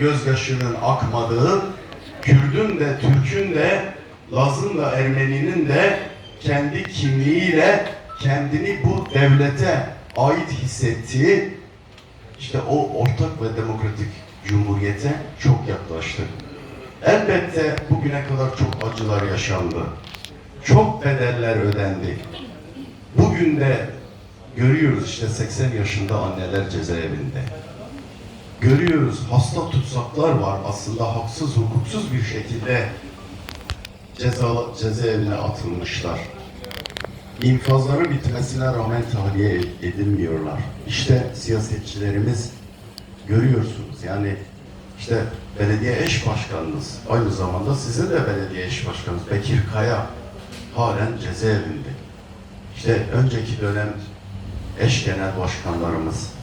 gözyaşının akmadığı, Kürdün de, Türk'ün de, Laz'ın da, Ermeni'nin de kendi kimliğiyle kendini bu devlete ait hissettiği işte o ortak ve demokratik cumhuriyete çok yaklaştı. Elbette bugüne kadar çok acılar yaşandı. Çok bedeller ödendi. Bugün de görüyoruz işte 80 yaşında anneler cezaevinde. Görüyoruz hasta tutsaklar var aslında haksız hukuksuz bir şekilde ceza, cezaevine atılmışlar. İnfazları bitmesine rağmen tahliye edilmiyorlar. İşte siyasetçilerimiz görüyorsunuz yani işte belediye eş başkanınız aynı zamanda sizin de belediye eş başkanınız Bekir Kaya halen cezaevinde. İşte önceki dönem eş genel başkanlarımız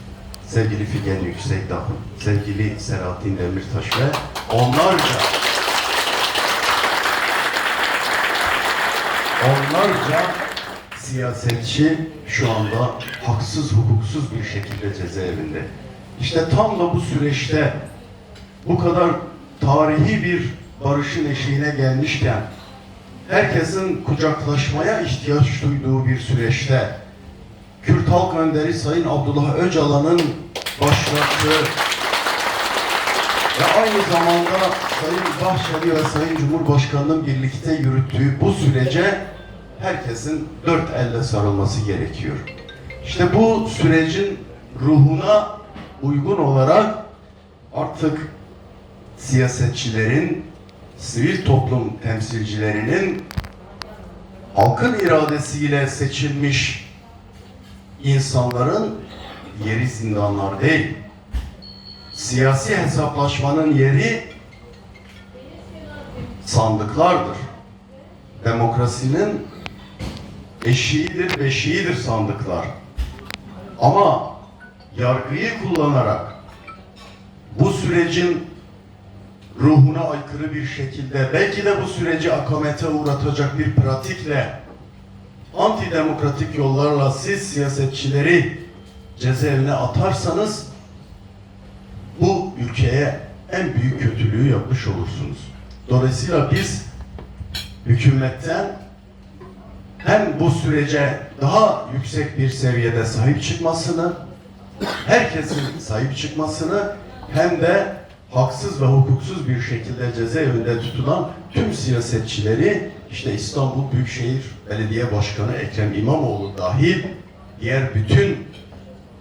sevgili Figen Yüksekdağ, sevgili Selahattin Demirtaş ve onlarca onlarca siyasetçi şu anda haksız hukuksuz bir şekilde cezaevinde. İşte tam da bu süreçte bu kadar tarihi bir barışın eşiğine gelmişken herkesin kucaklaşmaya ihtiyaç duyduğu bir süreçte Kürt Halk Önderi Sayın Abdullah Öcalan'ın başlattığı ve aynı zamanda Sayın Bahçeli ve Sayın Cumhurbaşkanı'nın birlikte yürüttüğü bu sürece herkesin dört elle sarılması gerekiyor. İşte bu sürecin ruhuna uygun olarak artık siyasetçilerin, sivil toplum temsilcilerinin halkın iradesiyle seçilmiş insanların yeri zindanlar değil. Siyasi hesaplaşmanın yeri sandıklardır. Demokrasinin eşiğidir, beşiğidir sandıklar. Ama yargıyı kullanarak bu sürecin ruhuna aykırı bir şekilde belki de bu süreci akamete uğratacak bir pratikle antidemokratik yollarla siz siyasetçileri cezaevine atarsanız bu ülkeye en büyük kötülüğü yapmış olursunuz. Dolayısıyla biz hükümetten hem bu sürece daha yüksek bir seviyede sahip çıkmasını, herkesin sahip çıkmasını hem de haksız ve hukuksuz bir şekilde cezaevinde tutulan tüm siyasetçileri işte İstanbul Büyükşehir Belediye Başkanı Ekrem İmamoğlu dahil diğer bütün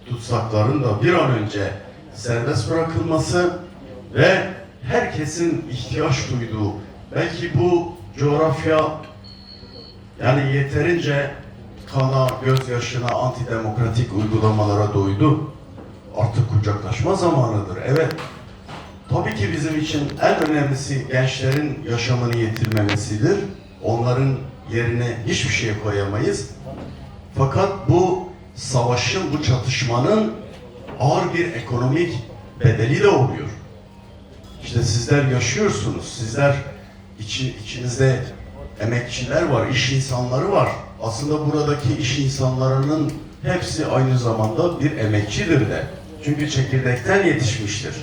tutsakların da bir an önce serbest bırakılması ve herkesin ihtiyaç duyduğu belki bu coğrafya yani yeterince kana, gözyaşına, antidemokratik uygulamalara doydu. Artık kucaklaşma zamanıdır. Evet, tabii ki bizim için en önemlisi gençlerin yaşamını yitirmemesidir. Onların yerine hiçbir şey koyamayız. Fakat bu savaşın, bu çatışmanın ağır bir ekonomik bedeli de oluyor. İşte sizler yaşıyorsunuz. Sizler içi, içinizde emekçiler var, iş insanları var. Aslında buradaki iş insanlarının hepsi aynı zamanda bir emekçidir de. Çünkü çekirdekten yetişmiştir.